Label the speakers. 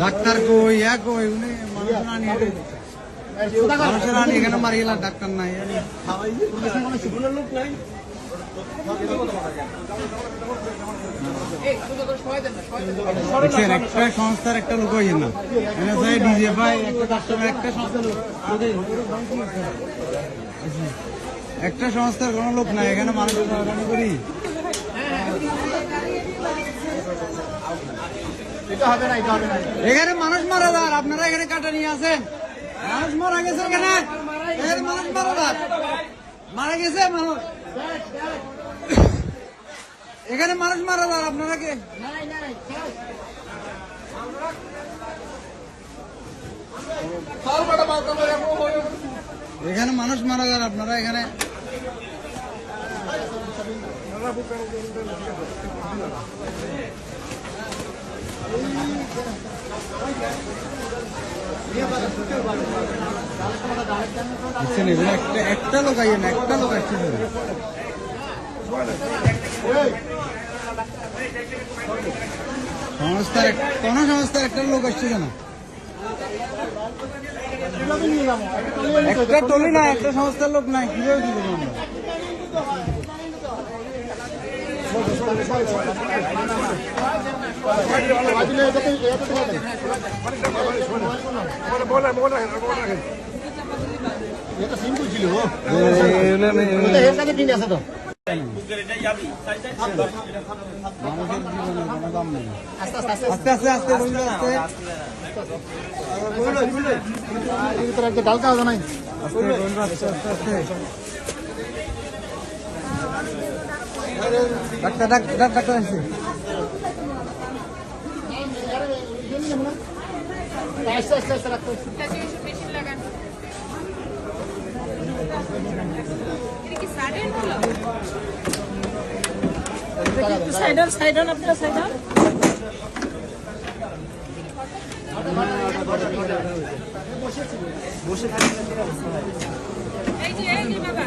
Speaker 1: Doctor কই ইয়া কই? উনি মানুষের মারি গেলাম, ডাক্তার নাই একটা সংস্থার একটা লোক হইয়েন না এনএসআই ডিজে ভাই একটা কাস্টমার একটা সংস্থার লোক। একটা সংস্থার কোনো লোক নাই এখানে মানুষ করি। এখানে মানুষ মারা যার আপনারা এখানে কাটা নিয়ে আছেন মানুষ মারা গেছে এখানে। এখানে মানুষ মারা মারা গেছে মানুষ। এখানে মানুষ মারা যার আপনারা কে? এখানে মানুষ মারা যার আপনারা এখানে। একটা একটা লোক আইয়ে না একটা লোক আসছে সংস্থার কোন সংস্থার একটা লোক আসছে কেন একটা টলি না একটা সংস্থার লোক নাই কীভাবে কি করব আস্তে
Speaker 2: ডালকা হবে নাই
Speaker 1: ডাক্তার ডাক্তার ডাক্তার আসছে
Speaker 2: আস্তে আস্তে আস্তে
Speaker 3: সাইডন সাইডন আপনার সাইডন
Speaker 4: এই যে এই বাবা।